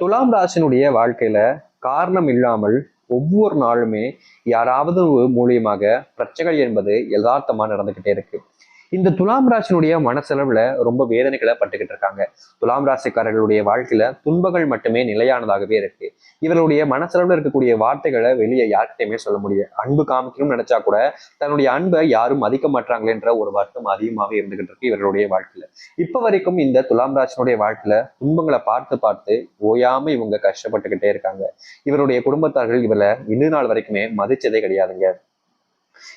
துலாம் ராசினுடைய வாழ்க்கையில காரணம் இல்லாமல் ஒவ்வொரு நாளுமே யாராவது மூலியமாக பிரச்சனைகள் என்பது யதார்த்தமாக நடந்துக்கிட்டே இருக்கு. இந்த துலாம் ராசினுடைய மனசளவுல ரொம்ப வேதனைகளை பட்டுக்கிட்டு இருக்காங்க. துலாம் ராசிக்காரர்களுடைய வாழ்க்கையில துன்பங்கள் மட்டுமே நிலையானதாகவே இருக்கு. இவர்களுடைய மனசளவுல இருக்கக்கூடிய வார்த்தைகளை வெளியே யார்கிட்டயுமே சொல்ல முடியும் அன்பு காமிக்கணும்னு நினைச்சா கூட தன்னுடைய அன்பை யாரும் மதிக்க மாட்டாங்களேன்ற ஒரு வருத்தம் அதிகமாகவே இருந்துகிட்டு இருக்கு இவர்களுடைய வாழ்க்கையில. இப்ப வரைக்கும் இந்த துலாம் ராசினுடைய வாழ்க்கையில துன்பங்களை பார்த்து பார்த்து ஓயாம இவங்க கஷ்டப்பட்டுக்கிட்டே இருக்காங்க. இவருடைய குடும்பத்தார்கள் இவரை இன்று நாள் வரைக்குமே மதிச்சதே கிடையாதுங்க.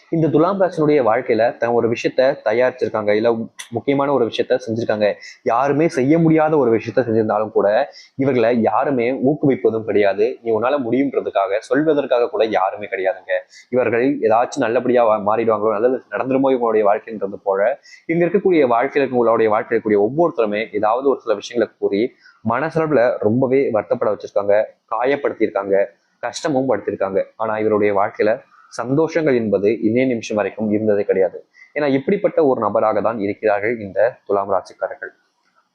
இந்த துலாம் ராசினுடைய வாழ்க்கையில தன் ஒரு விஷயத்த தயாரிச்சிருக்காங்க. இல்ல முக்கியமான ஒரு விஷயத்த செஞ்சிருக்காங்க. யாருமே செய்ய முடியாத ஒரு விஷயத்த செஞ்சிருந்தாலும் கூட இவர்களை யாருமே ஊக்குவிப்பதும் கிடையாது. நீ உன்னால முடியுன்றதுக்காக சொல்வதற்காக கூட யாருமே கிடையாதுங்க. இவர்கள் ஏதாச்சும் நல்லபடியா மாறிடுவாங்களோ நல்லது நடந்துருமோ இவங்களுடைய வாழ்க்கைன்றது போல இங்க இருக்கக்கூடிய வாழ்க்கையில உங்களுடைய வாழ்க்கையில இருக்கக்கூடிய ஒவ்வொருத்தருமே ஏதாவது ஒரு சில விஷயங்களை கூறி மனசளவுல ரொம்பவே வருத்தப்பட வச்சிருக்காங்க. காயப்படுத்தியிருக்காங்க. கஷ்டமும் படுத்திருக்காங்க. ஆனா இவருடைய வாழ்க்கையில சந்தோஷங்கள் என்பது இன்னே நிமிஷம் வரைக்கும் இருந்ததே கிடையாது. ஏன்னா இப்படிப்பட்ட ஒரு நபராக தான் இருக்கிறார்கள் இந்த துலாம் ராசிக்காரர்கள்.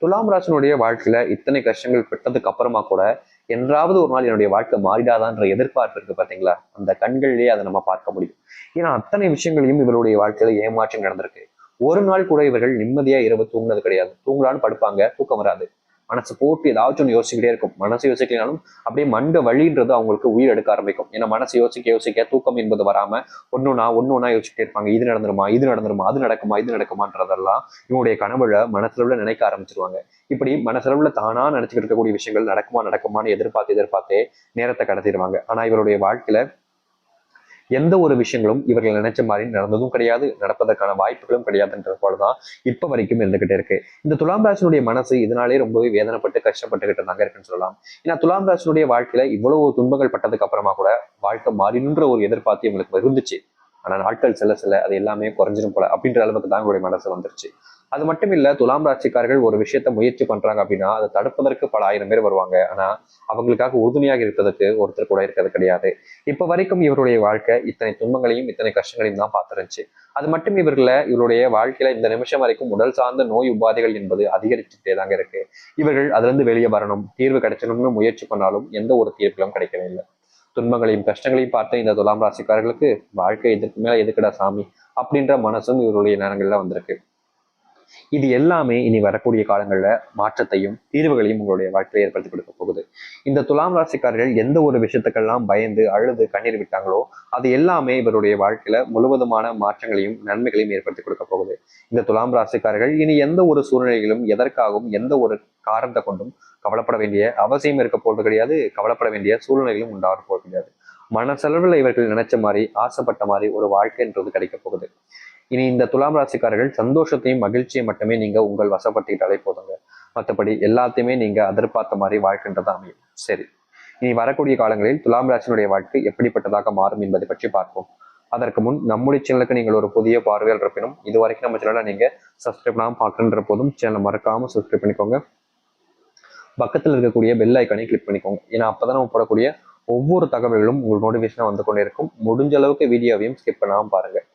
துலாம் ராசினுடைய வாழ்க்கையில இத்தனை கஷ்டங்கள் பெற்றதுக்கு அப்புறமா கூட என்றாவது ஒரு நாள் என்னுடைய வாழ்க்கை மாறிடாதான்ற எதிர்பார்ப்பு இருக்கு பாத்தீங்களா? அந்த கண்களிலேயே அதை நம்ம பார்க்க முடியும். ஏன்னா அத்தனை விஷயங்களையும் இவருடைய வாழ்க்கையில ஏமாற்றம் நடந்திருக்கு. ஒரு நாள் கூட இவர்கள் நிம்மதியா இரவு தூங்கினது கிடையாது. தூங்கலான்னு படுப்பாங்க தூக்கம் வராது. மனசு போட்டு ஏதாச்சும் ஒன்று யோசிக்கிட்டே இருக்கும். மனசு யோசிக்கலனாலும் அப்படியே மண்ட வழின்றது அவங்களுக்கு உயிர் எடுக்க ஆரம்பிக்கும். ஏன்னா மனசு யோசிக்க யோசிக்க தூக்கம் என்பது வராம ஒன்னொன்னா ஒன்னொன்னா யோசிச்சுட்டே இருப்பாங்க. இது நடந்துருமா இது நடந்துருமா அது நடக்குமா இது நடக்குமான்றதெல்லாம் இவங்களுடைய கனவுல மனசுல நினைக்க ஆரம்பிச்சிருவாங்க. இப்படி மனசளவுல தானா நினைச்சுக்கிட்டு இருக்கக்கூடிய விஷயங்கள் நடக்குமா நடக்குமான்னு எதிர்பார்த்து எதிர்பார்த்தே நேரத்தை கடத்திடுவாங்க. ஆனா இவருடைய வாழ்க்கையில எந்த ஒரு விஷயங்களும் இவர்கள் நினைச்ச மாதிரி நடந்ததும் கிடையாது நடப்பதற்கான வாய்ப்புகளும் கிடையாதுன்றது போலதான் இப்ப வரைக்கும் இருந்துகிட்டே இருக்கு. இந்த துலாம் ராசினுடைய மனசு இதனாலே ரொம்பவே வேதனைப்பட்டு கஷ்டப்பட்டுக்கிட்டு இருந்தாங்க இருக்குன்னு சொல்லலாம். ஏன்னா துலாம் ராசினுடைய வாழ்க்கையில இவ்வளவு துன்பங்கள் பட்டதுக்கு அப்புறமா கூட வாழ்க்கை மாறினுன்ற ஒரு எதிர்பார்த்து இவங்களுக்கு இருந்துச்சு. ஆனால் நாட்கள் செல்ல செல்ல அது எல்லாமே குறைஞ்சிரும் போல அப்படின்ற அளவுக்கு தான் உங்களுடைய மனசு வந்துருச்சு. அது மட்டும் இல்ல துலாம் ராசிக்காரர்கள் ஒரு விஷயத்த முயற்சி பண்றாங்க அப்படின்னா அதை தடுப்பதற்கு பல ஆயிரம் பேர் வருவாங்க. ஆனா அவங்களுக்காக உறுதுணையாக இருப்பதற்கு ஒருத்தர் கூட இருக்கிறது கிடையாது. இப்ப வரைக்கும் இவருடைய வாழ்க்கை இத்தனை துன்பங்களையும் இத்தனை கஷ்டங்களையும் தான் பார்த்துருந்துச்சு. அது மட்டும் இவர்கள இவருடைய வாழ்க்கையில இந்த நிமிஷம் வரைக்கும் உடல் சார்ந்த நோய் உபாதைகள் என்பது அதிகரிச்சுட்டே தாங்க இருக்கு. இவர்கள் அதுல இருந்து வெளியே வரணும் தீர்வு கிடைச்சணும்னு முயற்சி பண்ணாலும் எந்த ஒரு தீர்வுகளும் கிடைக்கவே இல்லை. துன்பங்களையும் கஷ்டங்களையும் பார்த்த இந்த துலாம் ராசிக்காரர்களுக்கு வாழ்க்கை எதுக்கு மேல எதுக்கடா சாமி? அப்படின்ற மனசும் இவருடைய நேரங்களில் வந்திருக்கு. இது எல்லாமே இனி வரக்கூடிய காலங்கள்ல மாற்றத்தையும் தீர்வுகளையும் உங்களுடைய வாழ்க்கையை ஏற்படுத்தி கொடுக்க போகுது. இந்த துலாம் ராசிக்காரர்கள் எந்த ஒரு விஷயத்துக்கெல்லாம் பயந்து அழுது கண்ணீர் விட்டாங்களோ அது எல்லாமே இவருடைய வாழ்க்கையில முழுவதுமான மாற்றங்களையும் நன்மைகளையும் ஏற்படுத்தி கொடுக்க போகுது. இந்த துலாம் ராசிக்காரர்கள் இனி எந்த ஒரு சூழ்நிலையிலும் எதற்காகவும் எந்த ஒரு காரணத்தை கொண்டும் கவலைப்பட வேண்டிய அவசியம் இருக்க போவது கிடையாது. கவலைப்பட வேண்டிய சூழ்நிலைகளும் உண்டாக போறது கிடையாது. மனசெலவில் இவர்கள் நினைச்ச மாதிரி ஆசைப்பட்ட மாதிரி ஒரு வாழ்க்கைன்றது கிடைக்க போகுது. இனி இந்த துலாம் ராசிக்காரர்கள் சந்தோஷத்தையும் மகிழ்ச்சியை மட்டுமே நீங்க உங்கள் வசப்படுத்திக்கிட்டாலே போதுங்க. மற்றபடி எல்லாத்தையுமே நீங்க எதிர்பார்த்த மாதிரி வாழ்க்கைன்றது அமையும். சரி. இனி வரக்கூடிய காலங்களில் துலாம் ராசியினுடைய வாழ்க்கை எப்படிப்பட்டதாக மாறும் என்பதை பற்றி பார்ப்போம். அதற்கு முன் நம்முடைய சேனலுக்கு நீங்கள் ஒரு புதிய பார்வையாளர் இருப்பினும் இது வரைக்கும் நம்ம சேனலை நீங்க சப்ஸ்கிரைப் பண்ணாமல் பார்க்குன்ற போதும் சேனலை மறக்காம சப்ஸ்கிரைப் பண்ணிக்கோங்க. பக்கத்தில் இருக்கக்கூடிய பெல் ஐக்கானை கிளிக் பண்ணிக்கோங்க. ஏன்னா அப்பதான் நம்ம போடக்கூடிய ஒவ்வொரு தகவல்களும் உங்களுக்கு நோட்டிஃபிகேஷனாக வந்து கொண்டே இருக்கும். முடிஞ்ச அளவுக்கு வீடியோவையும் ஸ்கிப் பண்ணாமல் பாருங்கள்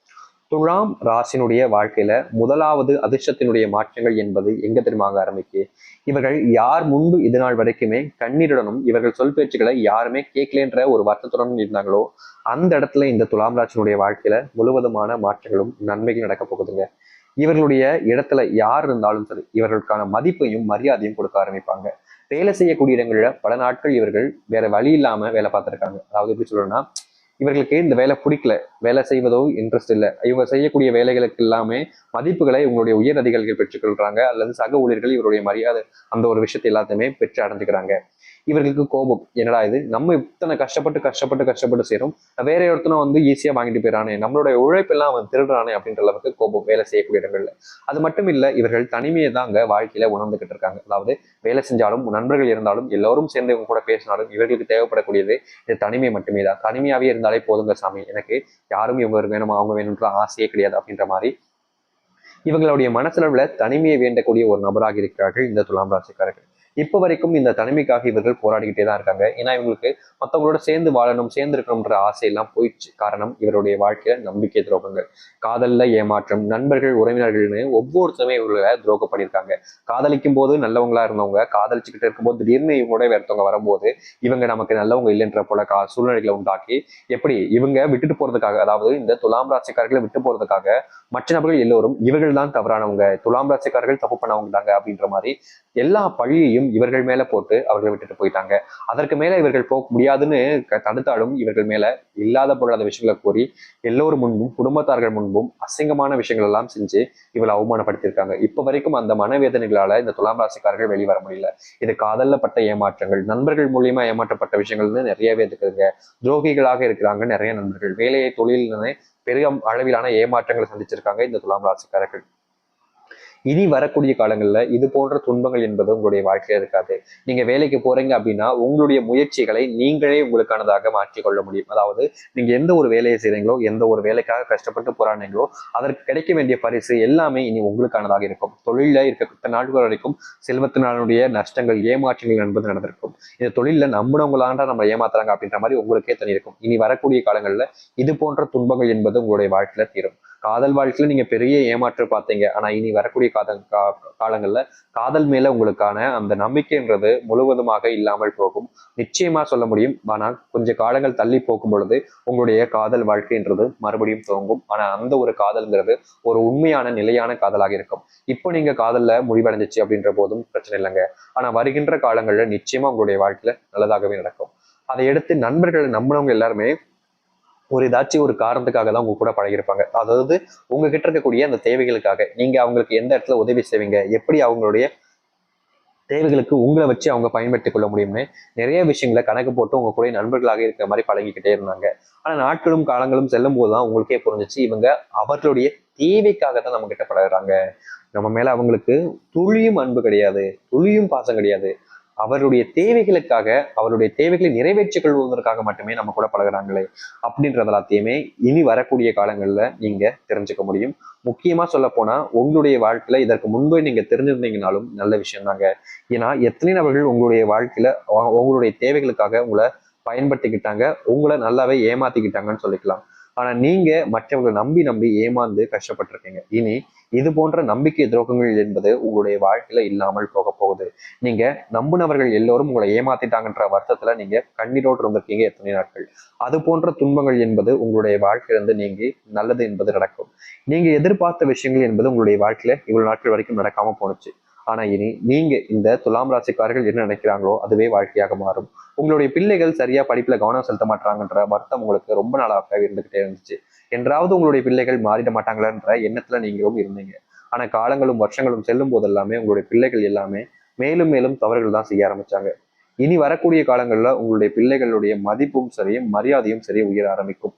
துலாம் ராசினுடைய வாழ்க்கையில முதலாவது அதிர்ஷ்டத்தினுடைய மாற்றங்கள் என்பது எங்க தெரியுமாக ஆரம்பிக்கு? இவர்கள் யார் முன்பு இது நாள் வரைக்குமே கண்ணீருடனும் இவர்கள் சொல் பேச்சுக்களை யாருமே கேட்கலன்ற ஒரு வருத்தத்துடன் இருந்தாங்களோ அந்த இடத்துல இந்த துலாம் ராசினுடைய வாழ்க்கையில முழுவதுமான மாற்றங்களும் நன்மைகள் நடக்க போகுதுங்க. இவர்களுடைய இடத்துல யார் இருந்தாலும் சரி இவர்களுக்கான மதிப்பையும் மரியாதையும் கொடுக்க ஆரம்பிப்பாங்க. வேலை செய்யக்கூடிய இடங்களில் பல நாட்கள் இவர்கள் வேற வழி இல்லாம வேலை பார்த்திருக்காங்க. அதாவது எப்படி சொல்லணும்னா இவர்களுக்கு இந்த வேலை பிடிக்கல. வேலை செய்வதோ இன்ட்ரெஸ்ட் இல்லை. இவங்க செய்யக்கூடிய வேலைகளுக்கு எல்லாமே மதிப்புகளை இவங்களுடைய உயர் அதிகாரிகள் பெற்றுக்கொள்றாங்க அல்லது சக ஊழியர்கள் இவருடைய மரியாதை அந்த ஒரு விஷயத்தை எல்லாத்தையுமே பெற்று அடைஞ்சுக்கிறாங்க. இவர்களுக்கு கோபம். என்னடா இது? நம்ம இத்தனை கஷ்டப்பட்டு கஷ்டப்பட்டு கஷ்டப்பட்டு செய்கிறோம் வேற ஒருத்தனை வந்து ஈஸியாக வாங்கிட்டு போயிடறானே. நம்மளுடைய உழைப்பெல்லாம் அவன் திருடுறானே அப்படின்ற அளவுக்கு கோபம் வேலை செய்யக்கூடிய இடங்கள்ல. அது மட்டும் இல்லை இவர்கள் தனிமையை தாங்க வாழ்க்கையில உணர்ந்துகிட்டு இருக்காங்க. அதாவது வேலை செஞ்சாலும் நண்பர்கள் இருந்தாலும் எல்லோரும் சேர்ந்து இவங்க கூட பேசினாலும் இவர்களுக்கு தேவைப்படக்கூடியது இது தனிமை மட்டுமே தான். தனிமையாவே இருந்தாலே போதுங்க சாமி. எனக்கு யாரும் இவங்க வேணுமா அவங்க வேணும்ன்ற ஆசையே கிடையாது அப்படின்ற மாதிரி இவங்களுடைய மனசளவில் தனிமையை வேண்டக்கூடிய ஒரு நபராக இருக்கிறார்கள் இந்த துலாம் ராசிக்காரர்கள். இப்போ வரைக்கும் இந்த தனிமைக்காக இவர்கள் போராடிக்கிட்டே தான் இருக்காங்க. ஏன்னா இவங்களுக்கு மற்றவங்களோட சேர்ந்து வாழணும் சேர்ந்து இருக்கணும்ன்ற ஆசையெல்லாம் போயிடுச்சு. காரணம் இவருடைய வாழ்க்கையில நம்பிக்கை துரோகங்கள். காதல்ல ஏமாற்றம் நண்பர்கள் உறவினர்கள்னு ஒவ்வொருத்தருமே இவர்களை துரோகம் பண்ணியிருக்காங்க காதலிக்கும் போது நல்லவங்களா இருந்தவங்க காதலிச்சுக்கிட்டு இருக்கும்போது திடீர்னு இவங்களோட வேறத்தவங்க வரும்போது இவங்க நமக்கு நல்லவங்க இல்லைன்ற போல கா சூழ்நிலைகளை உண்டாக்கி எப்படி இவங்க விட்டுட்டு போறதுக்காக அதாவது இந்த துலாம் ராசிக்காரர்களை விட்டு போறதுக்காக மற்ற நபர்கள் எல்லோரும் இவர்கள் தான் தவறானவங்க துலாம் ராசிக்காரர்கள் தப்பு பண்ணவங்க தாங்க அப்படின்ற மாதிரி எல்லா பழியையும் இவர்கள் மேல போட்டு அவர்களை விட்டுட்டு போயிட்டாங்க. அதற்கு மேல இவர்கள் போக முடியாதுன்னு தடுத்தாலும் இவர்கள் மேல இல்லாத பொருளாத விஷயங்களை கூறி எல்லோரும் முன்பும் குடும்பத்தார்கள் முன்பும் அசிங்கமான விஷயங்கள் எல்லாம் செஞ்சு இவளை அவமானப்படுத்தியிருக்காங்க. இப்ப வரைக்கும் அந்த மனவேதனைகளால இந்த துலாம் ராசிக்காரர்கள் வெளிவர முடியல. இது காதல்ல பட்ட ஏமாற்றங்கள் நண்பர்கள் மூலியமா ஏமாற்றப்பட்ட விஷயங்கள்னு நிறையவே இருக்குதுங்க. துரோகிகளாக இருக்கிறாங்க நிறைய நண்பர்கள். வேலையை தொழில் பெரிய அளவிலான ஏமாற்றங்களை சந்திச்சிருக்காங்க இந்த துலாம் ராசிக்காரர்கள். இனி வரக்கூடிய காலங்களில் இது போன்ற துன்பங்கள் என்பது உங்களுடைய வாழ்க்கையில இருக்காது. நீங்க வேலைக்கு போறீங்க அப்படின்னா உங்களுடைய முயற்சிகளை நீங்களே உங்களுக்கானதாக மாற்றிக்கொள்ள முடியும். அதாவது நீங்க எந்த ஒரு வேலையை செய்றீங்களோ எந்த ஒரு வேலைக்காக கஷ்டப்பட்டு போராடினீங்களோ அதற்கு கிடைக்க வேண்டிய பரிசு எல்லாமே இனி உங்களுக்கானதாக இருக்கும். தொழில இருக்க நாட்கள் வரைக்கும் செல்வத்தினாலுடைய நஷ்டங்கள் ஏமாற்றங்கள் என்பது நடந்திருக்கும். இந்த தொழில நம்பினவங்களாண்டா நம்ம ஏமாத்துறாங்க அப்படின்ற மாதிரி உங்களுக்கே தனி இருக்கும் இனி வரக்கூடிய காலங்கள்ல இது போன்ற துன்பங்கள் என்பது உங்களுடைய வாழ்க்கையில தீரும். காதல் வாழ்க்கையில நீங்க பெரிய ஏமாற்றம் பார்த்தீங்க. ஆனா இனி வரக்கூடிய காதல் கா- காலங்கள்ல காதல் மேல உங்களுக்கான அந்த நம்பிக்கைன்றது முழுவதுமாக இல்லாமல் போகும். நிச்சயமா சொல்ல முடியும். ஆனால் கொஞ்சம் காலங்கள் தள்ளி போகும் பொழுது உங்களுடைய காதல் வாழ்க்கைன்றது மறுபடியும் துவங்கும். ஆனா அந்த ஒரு காதல்ங்கிறது ஒரு உண்மையான நிலையான காதலாக இருக்கும். இப்போ நீங்க காதல்ல முடிவடைஞ்சிச்சு அப்படின்ற போதும் பிரச்சனை இல்லைங்க. ஆனா வருகின்ற காலங்கள்ல நிச்சயமா உங்களுடைய வாழ்க்கையில நல்லதாகவே நடக்கும். அதை எடுத்து நண்பர்களை நம்பினவங்க எல்லாருமே ஒரு ஏதாச்சும் ஒரு காரணத்துக்காக தான் உங்க கூட பழகிருப்பாங்க அதாவது உங்ககிட்ட இருக்கக்கூடிய அந்த தேவைகளுக்காக. நீங்க அவங்களுக்கு எந்த இடத்துல உதவி செய்வீங்க? எப்படி அவங்களுடைய தேவைகளுக்கு உங்களை வச்சு அவங்க பயன்படுத்திக் கொள்ள முடியும்னு நிறைய விஷயங்களை கணக்கு போட்டு உங்க கூட நண்பர்களாக இருக்கிற மாதிரி பழகிக்கிட்டே இருந்தாங்க. ஆனா நாட்களும் காலங்களும் செல்லும் போதுதான் உங்களுக்கே புரிஞ்சிச்சு இவங்க அவர்களுடைய தேவைக்காக தான் நம்ம கிட்ட பழகுறாங்க. நம்ம மேல அவங்களுக்கு துளியும் அன்பு கிடையாது. துளியும் பாசம் கிடையாது. அவருடைய தேவைகளுக்காக அவருடைய தேவைகளை நிறைவேற்றிக் கொள்வதற்காக மட்டுமே நம்ம கூட பழகுறாங்களே அப்படின்றது எல்லாத்தையுமே இனி வரக்கூடிய காலங்களில் நீங்க தெரிஞ்சுக்க முடியும். முக்கியமா சொல்ல போனா உங்களுடைய வாழ்க்கையில இதற்கு முன்பே நீங்க தெரிஞ்சிருந்தீங்கனாலும் நல்ல விஷயம் தாங்க ஏன்னா எத்தனை நபர்கள் உங்களுடைய வாழ்க்கையில உங்களுடைய தேவைகளுக்காக உங்களை பயன்படுத்திக்கிட்டாங்க உங்களை நல்லாவே ஏமாத்திக்கிட்டாங்கன்னு சொல்லிக்கலாம். ஆனா நீங்க மற்றவங்களை நம்பி நம்பி ஏமாந்து கஷ்டப்பட்டிருக்கீங்க. இனி இது போன்ற நம்பிக்கை துரோகங்கள் என்பது உங்களுடைய வாழ்க்கையில இல்லாமல் போக போகுது. நீங்க நம்புனவர்கள் எல்லோரும் உங்களை ஏமாத்திட்டாங்கன்ற வருத்தத்துல நீங்க கண்ணீரோடு இருந்திருக்கீங்க எத்தனை நாட்கள். அது போன்ற துன்பங்கள் என்பது உங்களுடைய வாழ்க்கையிலிருந்து நீங்கி நல்லது என்பது நடக்கும். நீங்க எதிர்பார்த்த விஷயங்கள் என்பது உங்களுடைய வாழ்க்கையில இவ்வளவு நாட்கள் வரைக்கும் நடக்காம போணுச்சு. ஆனா இனி நீங்க இந்த துலாம் ராசிக்காரர்கள் என்ன நினைக்கிறாங்களோ அதுவே வாழ்க்கையாக மாறும். உங்களுடைய பிள்ளைகள் சரியா படிப்புல கவனம் செலுத்த மாட்டாங்கன்ற வருத்தம் உங்களுக்கு ரொம்ப நாளாக இருந்துகிட்டே இருந்துச்சு. என்றாவது உங்களுடைய பிள்ளைகள் மாறிட மாட்டாங்களான்ற எண்ணத்துல நீங்களும் இருந்தீங்க. ஆனா காலங்களும் வருஷங்களும் செல்லும் போது எல்லாமே உங்களுடைய பிள்ளைகள் எல்லாமே மேலும் மேலும் தவறுகள் தான் செய்ய ஆரம்பிச்சாங்க. இனி வரக்கூடிய காலங்கள்ல உங்களுடைய பிள்ளைகளுடைய மதிப்பும் சரி மரியாதையும் சரி உயர ஆரம்பிக்கும்.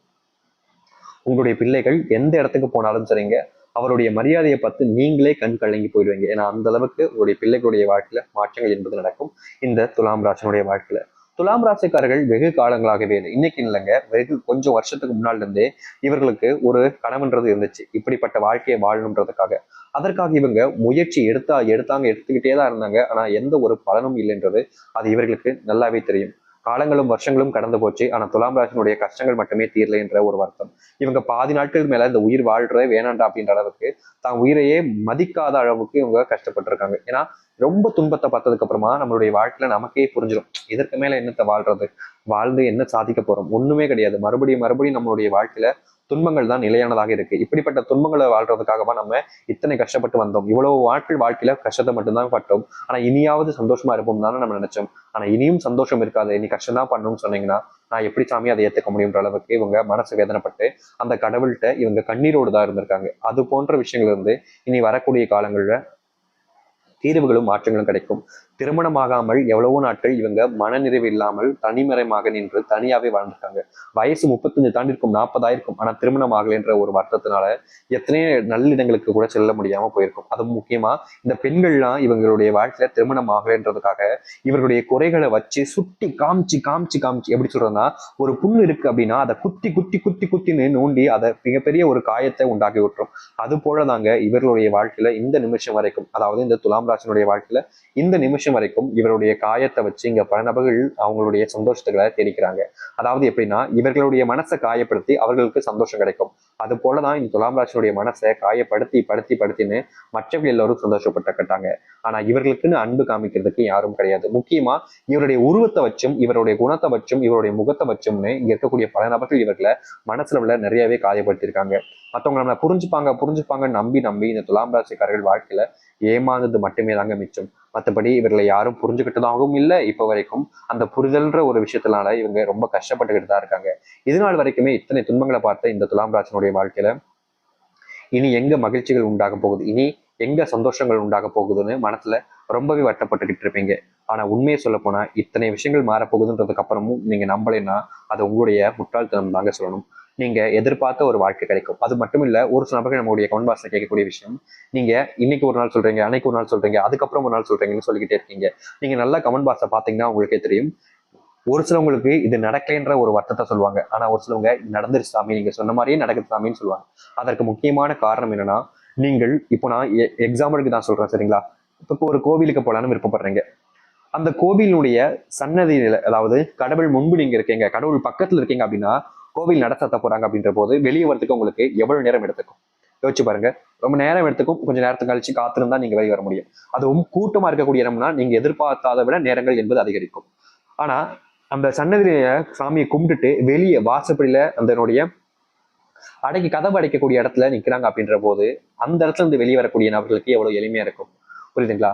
உங்களுடைய பிள்ளைகள் எந்த இடத்துக்கு போனாலும் சரிங்க. அவருடைய மரியாதையை பார்த்து நீங்களே கண் கலங்கி போயிடுவீங்க. ஏன்னா அந்த அளவுக்கு உங்களுடைய பிள்ளைகளுடைய வாழ்க்கையில மாற்றங்கள் என்பது நடக்கும். இந்த துலாம் ராசனுடைய வாழ்க்கையில. துலாம் ராசிக்காரர்கள் வெகு காலங்களாகவே இன்னைக்கு இல்லைங்க. வெகு கொஞ்சம் வருஷத்துக்கு முன்னால இருந்தே இவர்களுக்கு ஒரு கனவுன்றது இருந்துச்சு. இப்படிப்பட்ட வாழ்க்கையை வாழணுன்றதுக்காக. அதற்காக இவங்க முயற்சி எடுத்தா எடுத்தாங்க எடுத்துக்கிட்டே தான் இருந்தாங்க. ஆனா எந்த ஒரு பலனும் இல்லைன்றது அது இவர்களுக்கு நல்லாவே தெரியும். காலங்களும் வருஷங்களும் கடந்து போச்சு. ஆனா துலாம் ராசினுடைய கஷ்டங்கள் மட்டுமே தீரலை என்ற ஒரு வருத்தம். இவங்க பாதி நாட்கள் மேல இந்த உயிர் வாழ்ற வேணாண்டா அப்படின்ற அளவுக்கு தான் உயிரையே மதிக்காத அளவுக்கு இவங்க கஷ்டப்பட்டிருக்காங்க. ஏன்னா ரொம்ப துன்பத்தை பார்த்ததுக்கு அப்புறமா நம்மளுடைய வாழ்க்கையில நமக்கே புரிஞ்சிடும் இதற்கு மேல என்னத்தை வாழ்றது? வாழ்ந்து என்ன சாதிக்க போறோம்? ஒண்ணுமே கிடையாது. மறுபடியும் மறுபடியும் நம்மளுடைய வாழ்க்கையில துன்பங்கள் தான் நிலையானதாக இருக்கு. இப்படிப்பட்ட துன்பங்களை வாழ்றதுக்காகவா நம்ம இத்தனை கஷ்டப்பட்டு வந்தோம். இவ்வளவு வாழ்க்கை வாழ்க்கையில கஷ்டத்தை மட்டும்தான் பட்டோம். ஆனா இனியாவது சந்தோஷமா இருப்போம் தானே நம்ம நினைச்சோம். ஆனா இனியும் சந்தோஷம் இருக்காது. நீ கஷ்டம் தான் பண்ணணும்னு சொன்னீங்கன்னா நான் எப்படி சாமி அதை ஏத்துக்க முடியுன்ற அளவுக்கு இவங்க மனசு வேதனைப்பட்டு அந்த கடவுள்கிட்ட இவங்க கண்ணீரோடு தான் இருந்திருக்காங்க. அது போன்ற விஷயங்கள் இருந்து இனி வரக்கூடிய காலங்கள்ல தீர்வுகளும் மாற்றங்களும் கிடைக்கும். திருமணமாகாமல் எவ்வளவோ நாட்கள் இவங்க மனநிறைவு இல்லாமல் தனிமறைமாக நின்று தனியாவே வாழ்ந்திருக்காங்க. வயசு முப்பத்தஞ்சு தாண்டி இருக்கும் நாற்பதாயிருக்கும் ஆனா திருமணம் ஆகலைன்ற ஒரு வருத்தத்தினால எத்தனையோ நல்லிடங்களுக்கு கூட செல்ல முடியாம போயிருக்கும். அது முக்கியமா இந்த பெண்கள்லாம் இவங்களுடைய வாழ்க்கையில திருமணம் ஆகலைன்றதுக்காக இவர்களுடைய குறைகளை வச்சு சுட்டி காமிச்சு காமிச்சு காமிச்சு எப்படி சொல்றதுன்னா ஒரு புண்ணு இருக்கு அப்படின்னா அதை குத்தி குத்தி குத்தி குத்தின்னு நோண்டி அதை மிகப்பெரிய ஒரு காயத்தை உண்டாக்கி விட்டுரும். அது போலதாங்க இவர்களுடைய வாழ்க்கையில இந்த நிமிஷம் வரைக்கும் அதாவது இந்த துலாம் ராசினுடைய வாழ்க்கையில இந்த நிமிஷம் நிமிஷம் வரைக்கும் இவருடைய காயத்தை வச்சு இங்க பல நபர்கள் அவங்களுடைய சந்தோஷத்துக்களை தெரிவிக்கிறாங்க அதாவது எப்படின்னா இவர்களுடைய மனசை காயப்படுத்தி அவர்களுக்கு சந்தோஷம் கிடைக்கும். அது போலதான் இந்த துலாம் ராசினுடைய மனசை காயப்படுத்தி படுத்தி படுத்தின்னு மற்றவர்கள் எல்லோரும் சந்தோஷப்பட்டுக்கிட்டாங்க. ஆனா இவர்களுக்குன்னு அன்பு காமிக்கிறதுக்கு யாரும் கிடையாது. முக்கியமா இவருடைய உருவத்தை வச்சும் இவருடைய குணத்தை வச்சும் இவருடைய முகத்தை வச்சும்னு இங்க இருக்கக்கூடிய பல நபர்கள் இவர்களை மனசுல உள்ள நிறையவே காயப்படுத்தியிருக்காங்க. மற்றவங்க நம்மளை புரிஞ்சுப்பாங்க புரிஞ்சுப்பாங்கன்னு நம்பி நம்பி இந்த துலாம் ராசிக்காரர்கள் வாழ்க்கையில ஏமாந்தது மட்டுமே தாங்க மிச்சம். மற்றபடி இவர்களை யாரும் புரிஞ்சுக்கிட்டதாகவும் இல்லை. இப்போ வரைக்கும் அந்த புரிதல்ன்ற ஒரு விஷயத்தினால இவங்க ரொம்ப கஷ்டப்பட்டுக்கிட்டு தான் இருக்காங்க. இது நாள் வரைக்குமே இத்தனை துன்பங்களை பார்த்த இந்த துலாம் ராஜனுடைய வாழ்க்கையில இனி எங்க மகிழ்ச்சிகள் உண்டாக போகுது? இனி எங்க சந்தோஷங்கள் உண்டாக போகுதுன்னு மனசுல ரொம்பவே வட்டப்பட்டுக்கிட்டு இருப்பீங்க. ஆனா உண்மையை சொல்ல போனா இத்தனை விஷயங்கள் மாறப்போகுதுன்றதுக்கு அப்புறமும் நீங்க நம்பலைன்னா அது உங்களுடைய முட்டாள்தனம் தாங்க சொல்லணும். நீங்க எதிர்பார்த்த ஒரு வாழ்க்கை கிடைக்கும். அது மட்டும் இல்ல ஒரு சில நபர்கள் நம்மளுடைய கமெண்ட் பாக்ஸ்ல கேட்கக்கூடிய விஷயம் நீங்க இன்னைக்கு ஒரு நாள் சொல்றீங்க அன்னைக்கு ஒரு நாள் சொல்றீங்க அதுக்கப்புறம் ஒரு நாள் சொல்றீங்கன்னு சொல்லிக்கிட்டே இருக்கீங்க. நீங்க நல்லா கமெண்ட் பாக்ஸை பாத்தீங்கன்னா உங்களுக்கே தெரியும். ஒரு சிலவங்களுக்கு இது நடக்கலைன்ற ஒரு வருத்தத்தை சொல்லுவாங்க. ஆனா ஒரு சிலவங்க நடந்துரு நடந்துருச்சு சாமி நீங்க சொன்ன மாதிரியே நடக்குது சாமின்னு சொல்லுவாங்க. அதற்கு முக்கியமான காரணம் என்னன்னா நீங்கள் இப்போ நான் எக்ஸாம்பிளுக்கு தான் சொல்றேன் சரிங்களா? இப்போ ஒரு கோவிலுக்கு போகலான்னு விருப்பப்படுறீங்க. அந்த கோவிலுடைய சன்னதியில அதாவது கடவுள் முன்பு நீங்க இருக்கீங்க கடவுள் பக்கத்துல இருக்கீங்க அப்படின்னா கோவில் நடத்த போறாங்க அப்படின்ற போது வெளியே வரதுக்கு உங்களுக்கு எவ்வளவு நேரம் எடுத்துக்கும்? யோசிச்சு பாருங்க. ரொம்ப நேரம் எடுத்துக்கும். கொஞ்சம் நேரத்துக்கு கழிச்சு காத்திருந்தா நீங்க வெளியே வர முடியும். அதுவும் கூட்டமா இருக்கக்கூடிய இடம்னா நீங்க எதிர்பார்க்காத விட நேரங்கள் என்பது அதிகரிக்கும். ஆனா அந்த சன்னதியில சாமியை கும்பிட்டுட்டு வெளியே வாசப்படியில அதனுடைய அடைக்கி கதவு அடைக்கக்கூடிய இடத்துல நிக்கிறாங்க அப்படின்ற போது அந்த இடத்துல இருந்து வெளியே வரக்கூடிய நபர்களுக்கு எவ்வளவு எளிமையா இருக்கும். புரியுதுங்களா?